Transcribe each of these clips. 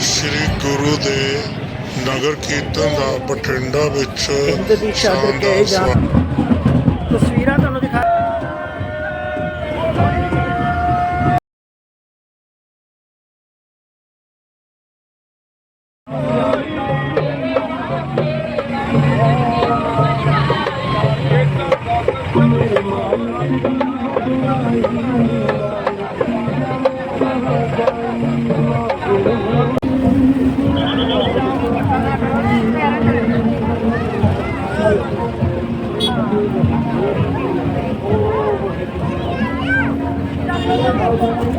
ਸ੍ਰੀ ਗੁਰੂ ਦੇ ਨਗਰ ਕੀਰਤਨ ਦਾ ਬਠਿੰਡਾ ਵਿੱਚ ਤਸਵੀਰਾਂ ਤੁਹਾਨੂੰ ਦਿਖਾ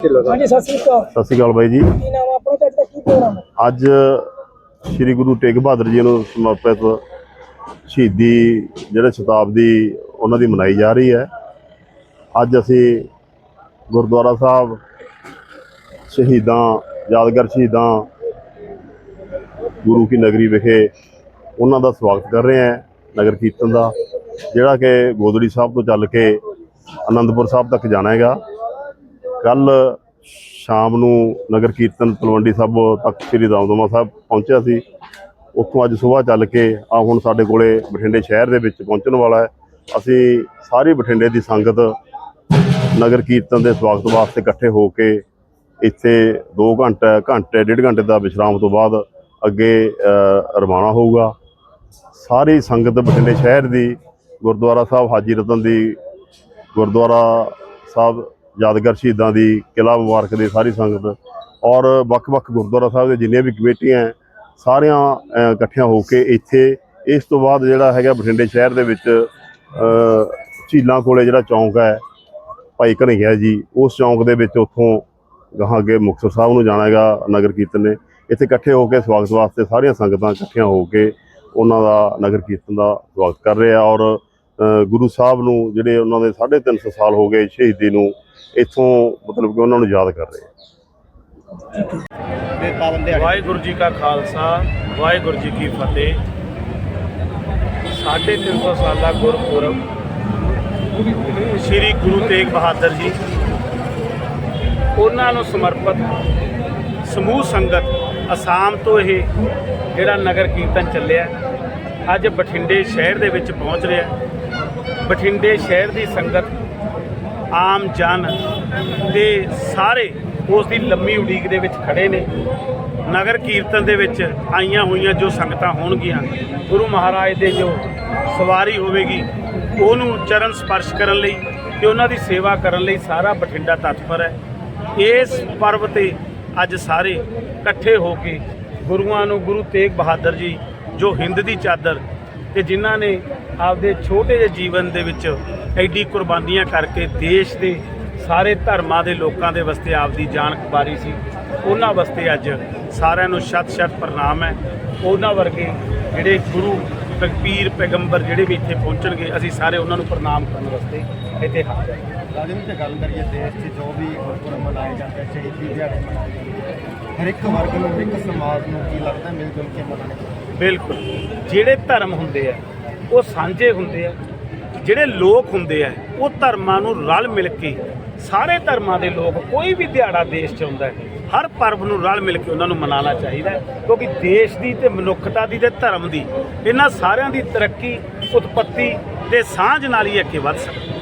ਹਾਂਜੀ ਸਤਿ ਸ੍ਰੀ ਅਕਾਲ। ਸਤਿ ਸ਼੍ਰੀ ਅਕਾਲ ਬਾਈ ਜੀ। ਕੀ ਨਾਮ ਆ ਆਪਣਾ ਤੇ ਅੱਜ ਦਾ ਕੀ ਪ੍ਰੋਗਰਾਮ ਹੈ? ਅੱਜ ਸ੍ਰੀ ਗੁਰੂ ਤੇਗ ਬਹਾਦਰ ਜੀ ਨੂੰ ਸਮਰਪਿਤ ਸ਼ਹੀਦੀ ਜਿਹੜੇ ਸ਼ਤਾਬਦੀ ਉਹਨਾਂ ਦੀ ਮਨਾਈ ਜਾ ਰਹੀ ਹੈ। ਅੱਜ ਅਸੀਂ ਗੁਰਦੁਆਰਾ ਸਾਹਿਬ ਸ਼ਹੀਦਾਂ ਯਾਦਗਾਰ ਸ਼ਹੀਦਾਂ ਗੁਰੂ ਕੀ ਨਗਰੀ ਵਿਖੇ ਉਹਨਾਂ ਦਾ ਸਵਾਗਤ ਕਰ ਰਹੇ ਹਾਂ ਨਗਰ ਕੀਰਤਨ ਦਾ ਜਿਹੜਾ ਕਿ ਗੋਦੜੀ ਸਾਹਿਬ ਤੋਂ ਚੱਲ ਕੇ ਆਨੰਦਪੁਰ ਸਾਹਿਬ ਤੱਕ ਜਾਣਾ ਹੈਗਾ। ਕੱਲ ਸ਼ਾਮ ਨੂੰ ਨਗਰ ਕੀਰਤਨ ਤਲਵੰਡੀ ਸਾਬੋ ਤੱਕ ਸ੍ਰੀ ਦਮਦਮਾ ਸਾਹਿਬ ਪਹੁੰਚਿਆ ਸੀ। ਉੱਥੋਂ ਅੱਜ ਸਵੇਰ ਚੱਲ ਕੇ ਆ ਹੁਣ ਸਾਡੇ ਕੋਲੇ ਬਠਿੰਡੇ ਸ਼ਹਿਰ ਦੇ ਵਿੱਚ ਪਹੁੰਚਣ ਵਾਲਾ ਹੈ। ਅਸੀਂ ਸਾਰੀ ਬਠਿੰਡੇ ਦੀ ਸੰਗਤ ਨਗਰ ਕੀਰਤਨ ਦੇ ਸਵਾਗਤ ਵਾਸਤੇ ਇਕੱਠੇ ਹੋ ਕੇ ਇੱਥੇ 2 ਘੰਟੇ ਘੰਟੇ ਡੇਢ ਘੰਟੇ ਦਾ ਵਿਸ਼ਰਾਮ ਤੋਂ ਬਾਅਦ ਅੱਗੇ ਅ, ਰਵਾਨਾ ਹੋਊਗਾ। ਸਾਰੀ ਸੰਗਤ ਬਠਿੰਡੇ ਸ਼ਹਿਰ ਦੀ ਗੁਰਦੁਆਰਾ ਸਾਹਿਬ ਹਾਜੀ ਰਤਨ ਦੀ ਗੁਰਦੁਆਰਾ ਸਾਹਿਬ ਯਾਦਗਾਰ ਸ਼ਹੀਦਾਂ ਦੀ ਕਿਲਾ ਮੁਬਾਰਕ ਦੀ ਸਾਰੀ ਸੰਗਤ। ਔਰ ਵੱਖ-ਵੱਖ ਗੁਰਦੁਆਰਾ ਸਾਹਿਬ ਦੇ ਜਿੰਨੀਆਂ ਵੀ ਕਮੇਟੀਆਂ ਹੈ, ਸਾਰਿਆਂ ਅ, ਇਕੱਠੀਆਂ ਹੋ ਕੇ ਇੱਥੇ ਇਸ ਤੋਂ ਬਾਅਦ ਜਿਹੜਾ ਹੈਗਾ ਬਠਿੰਡੇ ਸ਼ਹਿਰ ਦੇ ਵਿੱਚ ਝੀਲਾਂ ਕੋਲੇ ਜਿਹੜਾ ਚੌਂਕ ਹੈ ਭਾਈ ਘਨਈਆ ਜੀ ਉਸ ਚੌਂਕ ਦੇ ਵਿੱਚ ਉੱਥੋਂ ਗਾਹਾਂ ਅੱਗੇ ਮੁਕਤਸਰ ਸਾਹਿਬ ਨੂੰ ਜਾਣਾ ਹੈਗਾ ਨਗਰ ਕੀਰਤਨ ਨੇ। ਇੱਥੇ ਇਕੱਠੇ ਹੋ ਕੇ ਸਵਾਗਤ ਵਾਸਤੇ ਸਾਰੀਆਂ ਸੰਗਤਾਂ ਇਕੱਠੀਆਂ ਹੋ ਕੇ ਉਹਨਾਂ ਦਾ ਨਗਰ ਕੀਰਤਨ ਦਾ ਸਵਾਗਤ ਕਰ ਰਹੇ ਆ। ਔਰ ਗੁਰੂ ਸਾਹਿਬ ਨੂੰ ਜਿਹੜੇ ਉਹਨਾਂ ਦੇ 350 ਸਾਲ ਹੋ ਗਏ ਸ਼ਹੀਦੀ ਨੂੰ ਇੱਥੋਂ ਮਤਲਬ ਕਿ ਉਹਨਾਂ ਨੂੰ ਯਾਦ ਕਰ ਰਹੇ ਆ। ਵਾਹਿਗੁਰੂ ਜੀ ਕਾ ਖਾਲਸਾ ਵਾਹਿਗੁਰੂ ਜੀ ਕੀ ਫਤਿਹ। ਸਾਢੇ ਤਿੰਨ ਸੌ ਸਾਲਾ ਗੁਰਪੁਰਬ। ਸ੍ਰੀ ਗੁਰੂ ਤੇਗ ਬਹਾਦਰ ਜੀ ਉਹਨਾਂ ਨੂੰ ਸਮਰਪਿਤ ਸਮੂਹ ਸੰਗਤ ਅਸਾਮ ਤੋਂ ਇਹ ਜਿਹੜਾ ਨਗਰ ਕੀਰਤਨ ਚੱਲਿਆ। ਅੱਜ ਬਠਿੰਡੇ ਸ਼ਹਿਰ ਦੇ ਵਿੱਚ ਪਹੁੰਚ ਰਿਹਾ। ਬਠਿੰਡੇ ਸ਼ਹਿਰ ਦੀ ਸੰਗਤ ਆਮ ਜਨ ਤੇ ਸਾਰੇ ਉਸ ਦੀ ਲੰਮੀ ਉਡੀਕ ਦੇ ਵਿੱਚ ਖੜੇ ਨੇ। ਨਗਰ ਕੀਰਤਨ ਦੇ ਵਿੱਚ ਆਈਆਂ ਹੋਈਆਂ ਜੋ ਸੰਗਤਾਂ ਹੋਣਗੀਆਂ, ਗੁਰੂ ਮਹਾਰਾਜ ਦੇ ਜੋ ਸਵਾਰੀ ਹੋਵੇਗੀ, ਉਹਨੂੰ ਚਰਨ ਸਪਰਸ਼ ਕਰਨ ਲਈ ਤੇ ਉਹਨਾਂ ਦੀ ਸੇਵਾ ਕਰਨ ਲਈ ਸਾਰਾ ਬਠਿੰਡਾ ਤਤਪਰ ਹੈ। ਇਸ ਪਰਵ ਤੇ ਅੱਜ ਸਾਰੇ ਇਕੱਠੇ ਹੋ ਕੇ ਗੁਰੂਆਂ ਨੂੰ ਗੁਰੂ ਤੇਗ ਬਹਾਦਰ ਜੀ, ਜੋ ਹਿੰਦ ਦੀ ਚਾਦਰ ਤੇ ਜਿਨ੍ਹਾਂ ਨੇ ਆਪਦੇ ਛੋਟੇ ਜਿਹੇ ਜੀਵਨ ਦੇ ਵਿੱਚ ਐਡੀ ਕੁਰਬਾਨੀਆਂ ਕਰਕੇ ਦੇਸ਼ ਦੇ ਸਾਰੇ ਧਰਮਾਂ ਦੇ ਲੋਕਾਂ ਦੇ ਵਾਸਤੇ ਆਪਦੀ ਜਾਨ ਕੁਰਬਾਨੀ ਸੀ, ਉਹਨਾਂ ਵਾਸਤੇ ਅੱਜ ਸਾਰਿਆਂ ਨੂੰ ਸ਼ਤ-ਸ਼ਤ ਪ੍ਰਣਾਮ ਹੈ। ਉਹਨਾਂ ਵਰਗੇ ਜਿਹੜੇ ਗੁਰੂ ਪ- ਪੀਰ ਪੈਗੰਬਰ ਜਿਹੜੇ ਵੀ ਇੱਥੇ ਪਹੁੰਚਣਗੇ, ਅਸੀਂ ਸਾਰੇ ਉਹਨਾਂ ਨੂੰ ਪ੍ਰਣਾਮ ਕਰਨ ਵਾਸਤੇ ਇੱਥੇ ਹਾਜ਼ਰ ਹਾਂ। ਰਾਜਨ ਤੇ ਗੱਲ ਕਰੀਏ ਦੇਸ਼ 'ਚ ਜੋ ਵੀ ਗੁਰਪੁਰਬ ਮਨਾਏ ਜਾਂਦੇ ਸ਼ਹੀਦੀ ਦਿਹਾੜੇ ਮਨਾਏ ਜਾਂਦੇ ਹਰ ਇੱਕ ਵਰਗ ਨੂੰ, ਹਰ ਇੱਕ ਸਮਾਜ ਨੂੰ ਕੀ ਲੱਗਦਾ ਮਿਲ ਜੁਲ ਕੇ ਮਨਾਉਣੇ ਬਿਲਕੁਲ। ਜਿਹੜੇ ਧਰਮ ਹੁੰਦੇ ਆ, ਉਹ ਸਾਂਝੇ ਹੁੰਦੇ ਆ। ਜਿਹੜੇ ਲੋਕ ਹੁੰਦੇ ਆ, ਉਹ ਧਰਮਾਂ ਨੂੰ ਰਲ ਮਿਲ ਕੇ, ਸਾਰੇ ਧਰਮਾਂ ਦੇ ਲੋਕ ਕੋਈ ਵੀ ਦਿਹਾੜਾ ਦੇਸ਼ 'ਚ ਹੁੰਦਾ ਹਰ ਪਰਬ ਨੂੰ ਰਲ ਮਿਲ ਕੇ ਉਹਨਾਂ ਨੂੰ ਮਨਾਉਣਾ ਚਾਹੀਦਾ ਕਿਉਂਕਿ ਦੇਸ਼ ਦੀ ਤੇ ਮਨੁੱਖਤਾ ਦੀ ਤੇ ਧਰਮ ਦੀ, ਇਹਨਾਂ ਸਾਰਿਆਂ ਦੀ ਤਰੱਕੀ, ਉਤਪਤੀ ਤੇ ਸਾਂਝ ਨਾਲ ਹੀ ਅੱਗੇ ਵੱਧ ਸਕਦੀ